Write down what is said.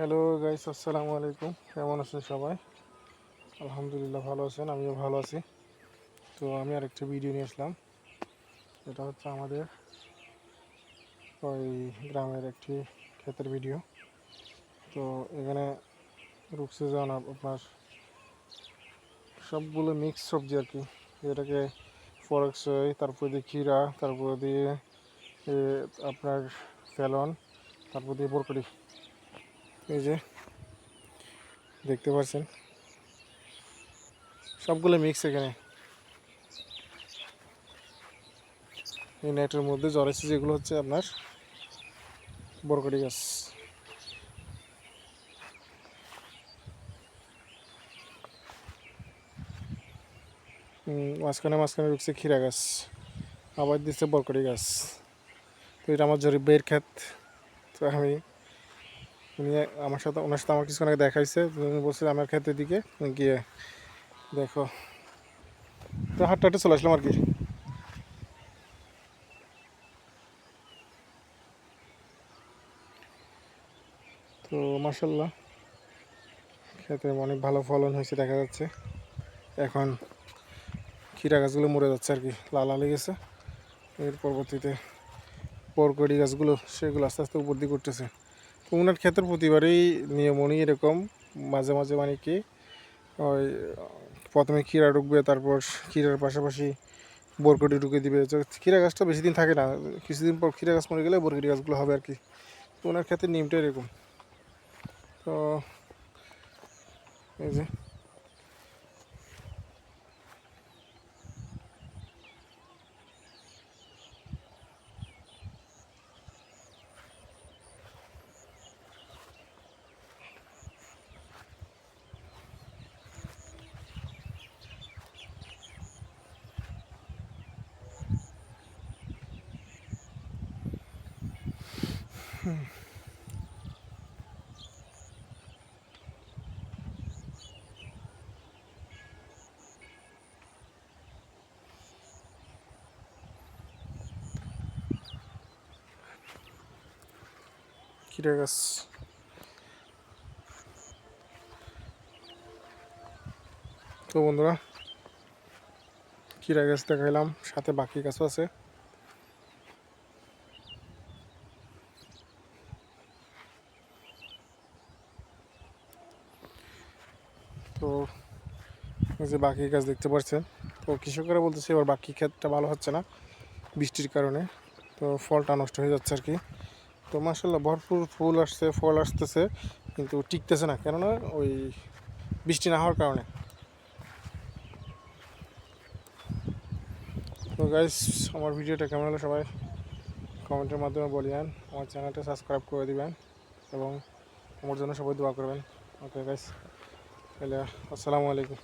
Hello guys আসসালামু আলাইকুম। কেমন আছেন সবাই? আলহামদুলিল্লাহ ভালো আছেন, আমিও ভালো আছি। তো আমি আরেকটা ভিডিও নিয়ে আসলাম। এটা হচ্ছে আমাদের ওই গ্রামের একটি ক্ষেতের ভিডিও তো এখানে রুকসে যান আপনার সবগুলো মিক্স সবজি আর কি। যেটাকে ফরক্সই তারপরে দিয়ে ক্ষীরা, তারপরে দিয়ে আপনার ফেলন, তারপর দিয়ে বরকরি এই যে, দেখতে পাচ্ছেন? সবগুলো মিক্স এখানে। এই নেটের মধ্যে জড়াইছে যেগুলো হচ্ছে আপনার বরকটি গাছ। মাঝখানে মাঝখানে ঢুকছে ক্ষীরা গাছ, আবার দিচ্ছে বরকটি গাছ। তো এটা আমার জরিপ বের ক্ষেত, তো আমি উনি আমার সাথে, ওনার সাথে আমার কিছুক্ষণ আগে দেখাইছে উনি বলছিল আমার ক্ষেতের দিকে গিয়ে দেখো। তো হাঁটতে হাঁটতে চলে আসলাম আর কি। তো মার্শাল্লাহ খেতে অনেক ভালো ফলন হয়েছে, দেখা যাচ্ছে। এখন ক্ষীরা গাছগুলো মরে যাচ্ছে আর কি, লাল লাল গেছে। এর পরবর্তীতে পরকড়ি গাছগুলো, সেগুলো আস্তে আস্তে উপর দিকে উঠতেছে তো ওনার ক্ষেতের প্রতিবারই নিয়মনই এরকম, মাঝে মাঝে মানে কি, ওই প্রথমে ক্ষীরা ঢুকবে, তারপর ক্ষীরার পাশাপাশি বরকটি ঢুকে দিবে। ক্ষীরা গাছটা বেশি দিন থাকে না, কিছুদিন পর ক্ষীরা গাছ মরে গেলে বরকটি গাছগুলো হবে আর কি। তো ওনার ক্ষেত্রে নিয়মটা এরকম। তো এই যে ক্ষীরা গাছ? তো বন্ধুরা ক্ষীরা গাছ দেখাইলাম? সাথে বাকি গাছও আছে। তো এই যে বাকি গাছ দেখতে পাচ্ছেন, তো কৃষকরা বলতেছে এবার বাকি ক্ষেতটা ভালো হচ্ছে না বৃষ্টির কারণে, তো ফলটা নষ্ট হয়ে যাচ্ছে আর কি। তো মাসাল্লাহ ভরপুর ফুল আসছে, ফল আসতেছে, কিন্তু টিকতেছে না, কেননা ওই বৃষ্টি না হওয়ার কারণে। তো গাইস আমার ভিডিওটা কেমন হলো সবাই কমেন্টের মাধ্যমে বলিয়েন, আমার চ্যানেলটা সাবস্ক্রাইব করে দিবেন এবং আমার জন্য সবাই দোয়া করবেন। ওকে গাইস তাহলে আসসালামু আলাইকুম।